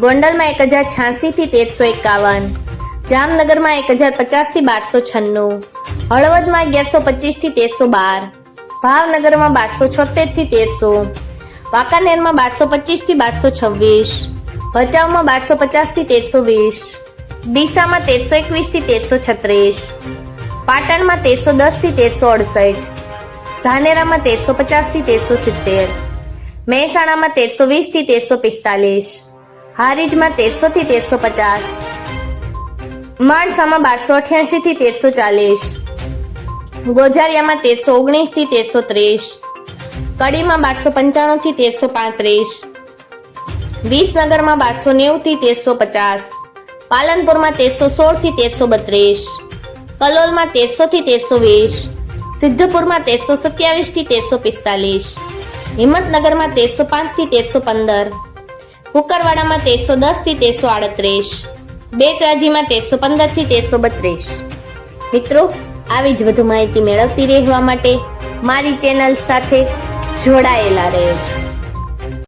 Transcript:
ગોંડલમાં એક હજાર છ્યાસી થી તેરસો એકાવન. જામનગરમાં એક હજાર પચાસથી બારસો છન્નું. હળવદમાં અગિયારસો પચીસથી તેરસો બાર. ભાવનગરમાં બારસો છોતેરથી તેરસો. વાંકાનેરમાં બારસો પચીસથી બારસો છવ્વીસ. ભચાઉમાં બારસો પચાસથી તેરસો વીસ. ડીસામાં તેરસો એકવીસથી તેરસો છત્રીસ. પાટણમાં તેરસો દસથી તેરસો અડસઠ. ધાનેરામાં તેરસો પચાસથી તેરસો સિત્તેર. મહેસાણામાં તેરસો વીસથી તેરસો પિસ્તાલીસ. હારીજમાં તેરસો થી તેરસો પચાસ માણસામાં બારસો અઠ્યાસી થી તેરસો ચાલીસ ગોઝારિયામાં તેરસો ઓગણીસથી તેરસો ત્રીસ કડીમાં બારસો પંચાણું થી તેરસો પાંત્રીસ વિસનગરમાં બારસો નેવું થી તેરસો પચાસ પાલનપુરમાં તેરસો સોળથી તેરસો બત્રીસ કલોલમાં તેરસો થી તેરસો વીસ સિદ્ધપુરમાં તેરસો સત્યાવીસથી તેરસો પિસ્તાલીસ હિંમતનગરમાં તેરસો પાંચથી તેરસો પંદર. કુકરવાડામાં તેરસો દસથી તેરસો આડત્રીસ બેચરાજીમાં તેરસો પંદરથી તેરસો બત્રીસ. મિત્રો, આવી જ વધુ માહિતી મેળવતી રહેવા માટે મારી ચેનલ સાથે જોડાયેલા રહેજો.